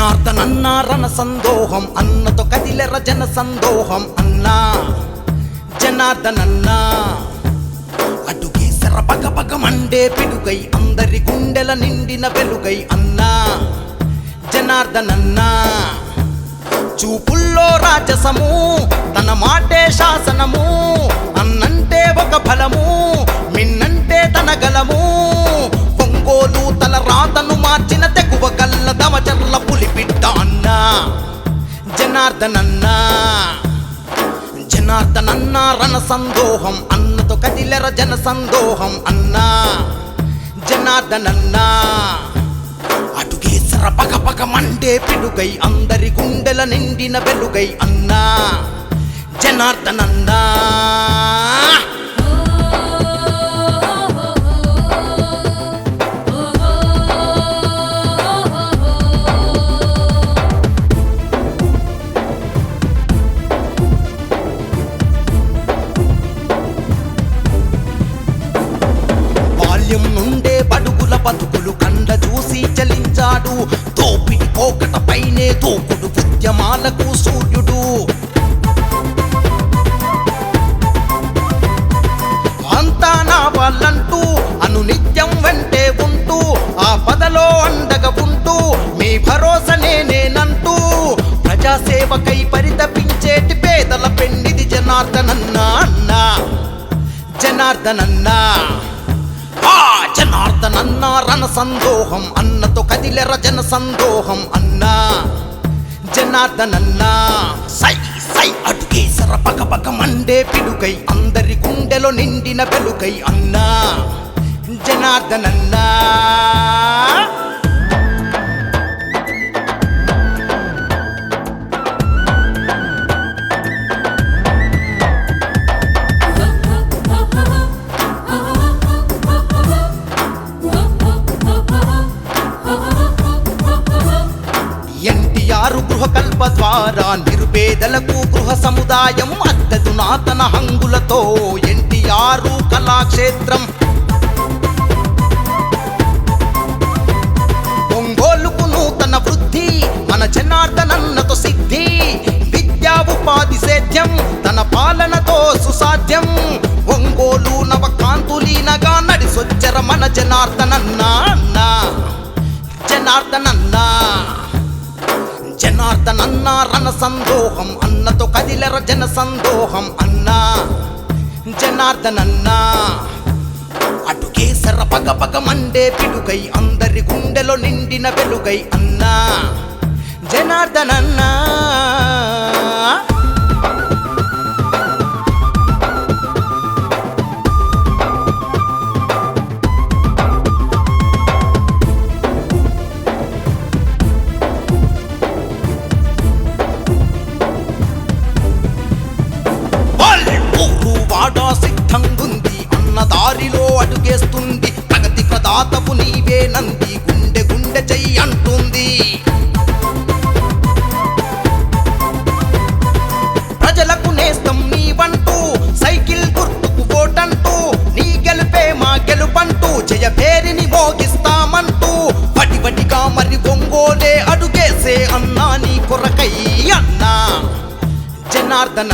జనార్దనన్నారన సందోహం అన్నతో కదిలెర జన సందోహం అన్నా జనార్దనన్నా అడుగేసర పగ పగ మండే పిడుగై అందరి గుండెల నిండిన వెలుగై అన్నా. జనార్దనన్నా చూపుల్లో రాజసము తన మాటే శాసనము అన్నంటే ఒక ఫలము. జనార్దనన్నా జనార్దనన్న రణ సందోహం అన్నతో కదిలెర జన సందోహం అన్నా. జనార్దనన్నా అటుకేసర పగ పగ మండే పిడుగై అందరి గుండెల నిండిన వెలుగై అన్నా. జనార్దనన్నా బతుకులు కండ చూసి చలించాడు. దోపిడి పోకట పైనే దూకుడు ఉద్యమాలకు సూర్యుడు. అంతా నా వాళ్ళంటూ అనునిత్యం వెంటే ఉంటూ ఆ పదలో అండగా ఉంటూ మీ భరోసా నేనేనంటూ ప్రజాసేవకై పరితపించేటి పేదల పెండిది జనార్దనన్నా అన్నా. జనార్దనన్నా. జనార్దనన్న రణ సందోహం అన్నతో కదిలెర జన సందోహం అన్నా. జనార్దనన్నా. సై సై అటుకేసర పగ పగ మండే పిడుకై అందరి గుండెలో నిండిన పెలుకై అన్నా. జనార్దనన్నా. కారు గృహ కల్ప ద్వారా నిరుపేదలకు గృహ సముదాయం అద్దెదు నాతన హంగులతో ఎన్టీఆర్ కళాక్షేత్రం. ఒంగోలుకు నూతన వృద్ధి మన జనార్దనన్నతో సిద్ధి విద్యా ఉపాధి సేద్యం తన పాలనతో సుసాధ్యం. ఒంగోలు నవకాంతులీనగా నడిసొచ్చర మన జనార్దనన్న అన్నా. జనార్దనన్న రణ సందోహం అన్నతో కదిలెర జన సందోహం అన్నా జనార్దనన్నా అటుకేసర పగ పగ మండే పిడుగై అందరి గుండెలో నిండిన వెలుగై అన్నా జనార్దనన్నా తాతపు నీవే నంది గుండె గుండె చెయ్యి అంటుంది. ప్రజలకు నేస్తం నీవంటూ సైకిల్ గుర్తుకు ఓటంటూ నీ గెలుపే మా గెలుపంటూ జయపేరిని మోగిస్తామంటూ వటివటిగా మరి ఒంగోలే అడుగేసే అన్నా నీ కొరకై అన్నా. జనార్దన